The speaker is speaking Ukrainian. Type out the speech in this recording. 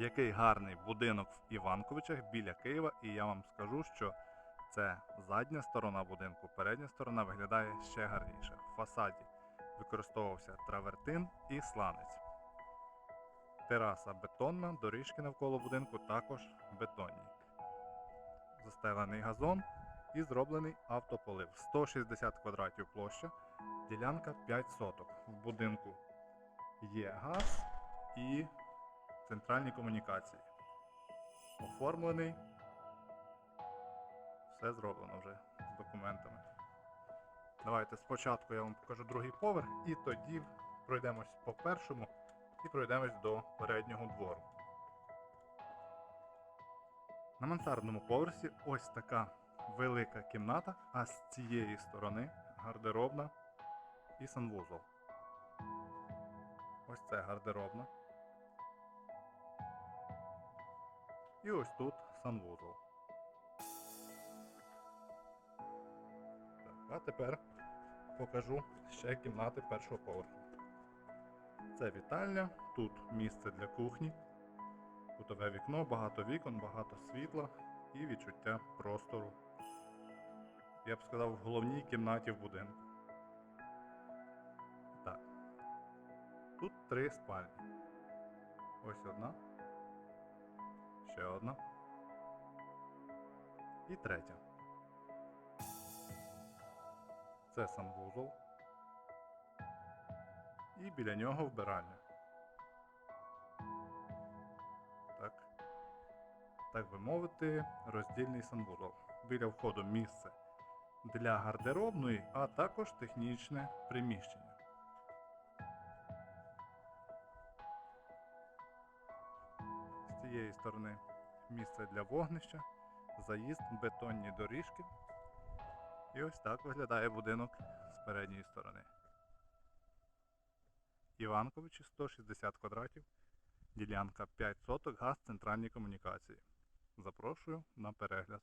Який гарний будинок в Іванковичах біля Києва, і я вам скажу, що це задня сторона будинку, передня сторона виглядає ще гарніше. В фасаді використовувався травертин і сланець. Тераса бетонна, доріжки навколо будинку також бетонні. Застелений газон і зроблений автополив. 160 квадратів площа, ділянка 5 соток. В будинку є газ і центральні комунікації. Оформлений. Все зроблено вже з документами. Давайте спочатку я вам покажу другий поверх і тоді пройдемось по першому і пройдемось до переднього двору. На мансардному поверсі ось така велика кімната, а з цієї сторони гардеробна і санвузол. Ось це гардеробна. І ось тут санвузол. Так, а тепер покажу ще кімнати першого поверху. Це вітальня, тут місце для кухні, кутове вікно, багато вікон, багато світла і відчуття простору. Я б сказав, в головній кімнаті в будинку. Так. Тут три спальні. Ось одна. Ще одна. І третя. Це санвузол. І біля нього вбиральня. Так. Так би мовити, роздільний санвузол. Біля входу місце для гардеробної, а також технічне приміщення. Цієї сторони місце для вогнища, заїзд, бетонні доріжки. І ось так виглядає будинок з передньої сторони. Іванковичі 160 квадратів, ділянка 5 соток, газ, центральні комунікації. Запрошую на перегляд.